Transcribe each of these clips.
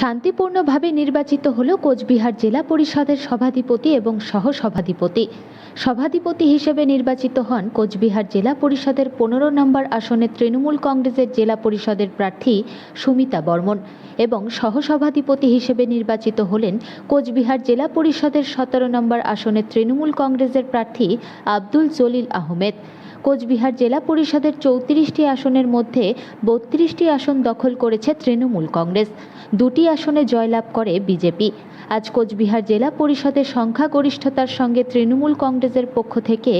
শান্তিপূর্ণভাবে নির্বাচিত হল কোচবিহার জেলা পরিষদের সভাধিপতি এবং সহসভাধিপতি। সভাধিপতি হিসেবে নির্বাচিত হন কোচবিহার জেলা পরিষদের পনেরো নম্বর আসনে তৃণমূল কংগ্রেসের জেলা পরিষদের প্রার্থী সুমিতা বর্মন এবং সহসভাধিপতি হিসেবে নির্বাচিত হলেন কোচবিহার জেলা পরিষদের সতেরো নম্বর আসনে তৃণমূল কংগ্রেসের প্রার্থী আব্দুল জলিল আহমেদ। কোচবিহার জেলা পরিষদের চৌত্রিশটি আসনের মধ্যে বত্রিশটি আসন দখল করেছে তৃণমূল কংগ্রেস। দুটি আসনে জয়লাভ করে বিজেপি। আজ কোচবিহার জেলা পরিষদের সংখ্যাগরিষ্ঠতার সঙ্গে তৃণমূল কংগ্রেসের পক্ষ থেকে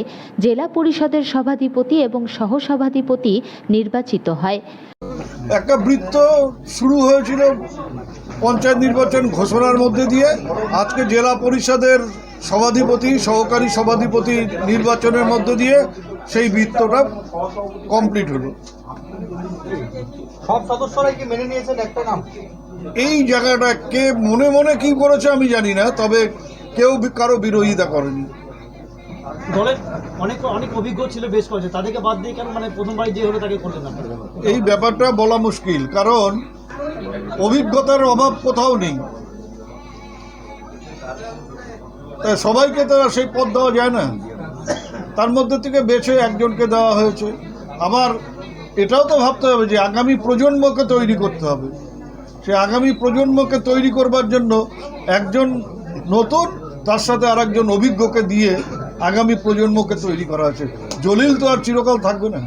জেলা পরিষদের সভাধিপতি এবং সহসভাধিপতি নির্বাচিত হয়। একটা বৃত্ত শুরু হয়েছিল পঞ্চায়েত নির্বাচন ঘোষণার মধ্যে দিয়ে আজকে জেলা পরিষদের সভাধিপতি সহকারী সভাধিপতি নির্বাচনের মধ্যে দিয়ে সেই বৃত্তটা কমপ্লিট হলো। সব সদস্যরাই কি মেনে নিয়েছেন একটা নাম? এই জায়গাটা কে মনে মনে কি করেছে আমি জানি না তবে কেউ কারও বিরোধিতা করেনি। দলের অনেক অনেক অভিজ্ঞ ছিল বেশ কয়েকজন। তাদেরকে বাদ দিয়ে কেন মানে প্রথমবার যে হলো তাকে করলেন এই ব্যাপারটা বলা মুশকিল কারণ অভিজ্ঞতার অভাব কোথাও নেই। তাই সবাইকে তো সেই পদ দেওয়া যায় না। তার মধ্যে থেকে বেছে একজনকে দেওয়া হয়েছে। আবার এটাও তো ভাবতে হবে যে আগামী প্রজন্মকে তৈরি করতে হবে। সে আগামী প্রজন্মকে তৈরি করবার জন্য একজন নতুন, তার সাথে আর অভিজ্ঞকে দিয়ে আগামী প্রজন্মকে তৈরি করা হয়েছে। জলিল তো আর চিরকাল থাকবে না।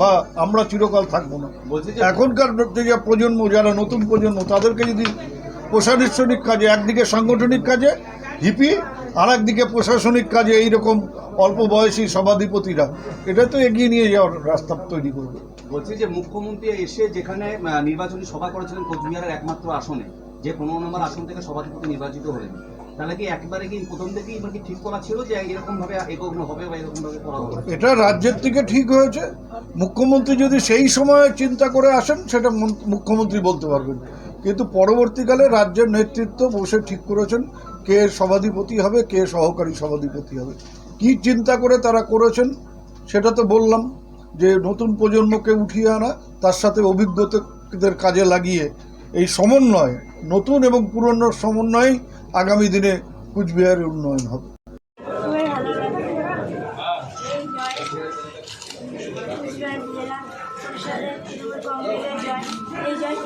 বা আমরা চিরকাল থাকব না। বলছি যে এখনকার যে প্রজন্ম যারা নতুন প্রজন্ম তাদেরকে যদি প্রশাসনিক কাজে একদিকে সাংগঠনিক কাজে হিপি আর একদিকে প্রশাসনিক কাজে এইরকম অল্প বয়সী সভাধিপতিরা এটা তো এগিয়ে নিয়ে যাওয়ার রাস্তা তৈরি করবে। বলছি যে মুখ্যমন্ত্রী এসে যেখানে নির্বাচনী সভা করেছিলেন কোচবিহারের একমাত্র আসনে যে পনেরো নম্বর আসন থেকে সভাধিপতি নির্বাচিত হলেন। তাহলে কি একবারে কি প্রথম থেকেই এবার কি ঠিক করা ছিল যে এরকম ভাবে হবে বা এরকম ভাবে করা হবে? এটা রাজ্যের থেকে ঠিক হয়েছে। মুখ্যমন্ত্রী যদি সেই সময়ে চিন্তা করে আসেন, সেটা মুখ্যমন্ত্রী বলতে পারবেন। কিন্তু পরবর্তীকালে রাজ্যের নেতৃত্ব বসে ঠিক করেছেন, কে সভাধিপতি হবে, কে সহকারী সভাধিপতি হবে। কি চিন্তা করে তারা করেছেন, সেটা তো বললাম, যে নতুন প্রজন্মকে উঠিয়ে আনা, তার সাথে অভিজ্ঞতাদের কাজে লাগিয়ে, এই সমন্বয়, নতুন এবং পুরনোর সমন্বয়ে আগামী দিনে কুচবিহারের উন্নয়ন হবে। জয় জেলা পরিষদের তৃণমূল কংগ্রেসের এই জয়।